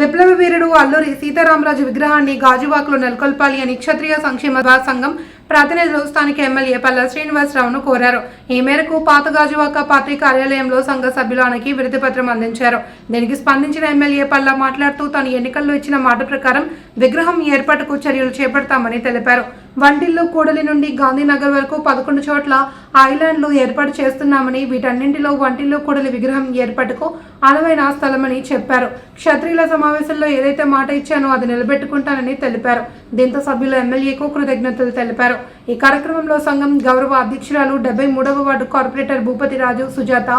విప్లవ వీరుడు అల్లూరి సీతారామరాజు విగ్రహాన్ని గాజువాకలో నెలకొల్పాలి అని క్షత్రియ సంక్షేమ సంఘం ప్రతినిధులు స్థానిక ఎమ్మెల్యే పల్ల శ్రీనివాసరావును కోరారు. ఈ మేరకు పాత గాజువాక పార్టీ కార్యాలయంలో సంఘ సభ్యులానికి వినతి అందించారు. దీనికి స్పందించిన ఎమ్మెల్యే పల్ల మాట్లాడుతూ తాను ఎన్నికల్లో ఇచ్చిన మాట ప్రకారం విగ్రహం ఏర్పాటుకు చర్యలు చేపడతామని తెలిపారు. వంటిల్లు కూడలి నుండి గాంధీనగర్ వరకు పదకొండు చోట్ల ఐలాండ్లు ఏర్పాటు చేస్తున్నామని వీటన్నింటిలో వంటిల్లు కూడలి విగ్రహం ఏర్పాటుకు అనువైన స్థలమని చెప్పారు. క్షత్రియుల సమావేశంలో ఏదైతే మాట ఇచ్చానో అది నిలబెట్టుకుంటానని తెలిపారు. దీంతో సభ్యులు ఎమ్మెల్యేకు కృతజ్ఞతలు తెలిపారు. ఈ కార్యక్రమంలో సంఘం గౌరవ అధ్యక్షురాలు డెబ్బై మూడవ వార్డు కార్పొరేటర్ భూపతి రాజు సుజాత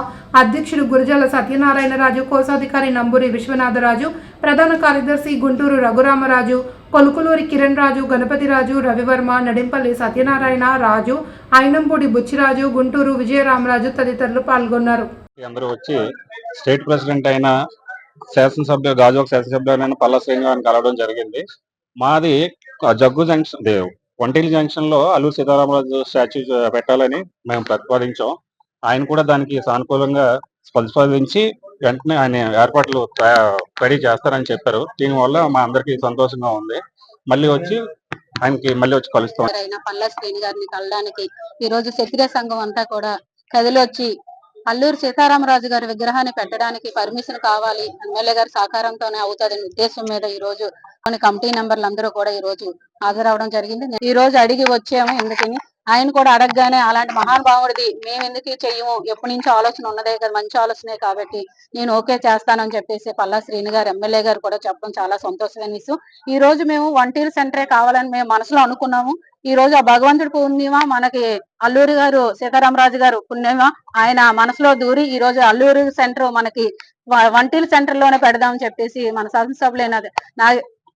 అధ్యక్షుడు గురజాల సత్యనారాయణరాజు కోశాధికారి నంబూరి విశ్వనాథరాజు ప్రధాన కార్యదర్శి గుంటూరు రఘురామరాజు పలుకులూరి కిరణ్ రాజు గణపతి రాజు రవివర్మ నడింపల్లి సత్యనారాయణ రాజు అయినంపూడి బుచ్చిరాజు గుంటూరు విజయరామరాజు తదితరులు పాల్గొన్నారు. అందరూ వచ్చి స్టేట్ ప్రెసిడెంట్ అయిన శాసనసభ్య గాజువాక శాసనసభ్యులైన పల్లా శ్రీనివాసని కలవడం జరిగింది. మాది జగ్గు జంక్షన్ దే- వంటిల్ జంక్షన్లో అల్లూరు సీతారామరాజు స్టాచ్యూ పెట్టాలని మేము ప్రతిపాదించాం. ఆయన కూడా దానికి సానుకూలంగా స్పందించి వెంటనే ఆయన ఏర్పాట్లు రెడీ చేస్తారని చెప్పారు. దీనివల్ల మా అందరికీ సంతోషంగా ఉంది. మళ్ళీ వచ్చి ఆయనకి మళ్ళీ వచ్చి కలుస్తాం. అయిన పల్లా శ్రేణి గారిని కలడానికి ఈ రోజు క్షత్రియ సంఘం అంతా కూడా కదిలొచ్చి అల్లూరు సీతారామరాజు గారి విగ్రహాన్ని పెట్టడానికి పర్మిషన్ కావాలి ఎమ్మెల్యే గారి సహకారంతోనే అవుతుంది ఉద్దేశం మీద ఈ రోజు కొన్ని కమిటీ మెంబర్లు అందరూ కూడా ఈ రోజు హాజరవడం జరిగింది. ఈ రోజు అడిగి వచ్చాము ఎందుకని ఆయన కూడా అడగగానే అలాంటి మహానుభావుడిది మేము ఎందుకు చెయ్యము ఎప్పటి నుంచో ఆలోచన ఉన్నదే కదా మంచి ఆలోచనే కాబట్టి నేను ఓకే చేస్తానని చెప్పేసి పల్లా శ్రీని గారు ఎమ్మెల్యే గారు కూడా చెప్పడం చాలా సంతోషమైన విషయం. ఈ రోజు మేము వంటీర్ సెంటరే కావాలని మేము మనసులో అనుకున్నాము. ఈ రోజు ఆ భగవంతుడి పుణ్యమా? మనకి అల్లూరి గారు సీతారామరాజు గారు పుణ్యమా? ఆయన మనసులో దూరి ఈ రోజు అల్లూరి సెంటర్ మనకి వంటీల సెంటర్లోనే పెడదామని చెప్పేసి మన శాసనసభలైన నా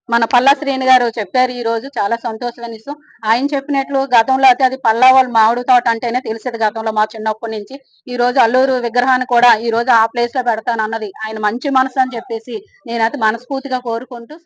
మన పల్లా శ్రీని గారు చెప్పారు ఈ రోజు చాలా సంతోషమైన విషయం ఆయన చెప్పినట్లు గతంలో అయితే అది పల్లా వాళ్ళ మామిడి తోట అంటేనే తెలిసేది గతంలో మా చిన్నప్పటి నుంచి. ఈ రోజు అల్లూరు విగ్రహాన్ని కూడా ఈ రోజు ఆ ప్లేస్లో పెడతాను అన్నది ఆయన మంచి మనసు అని చెప్పేసి నేనైతే మనస్ఫూర్తిగా కోరుకుంటూ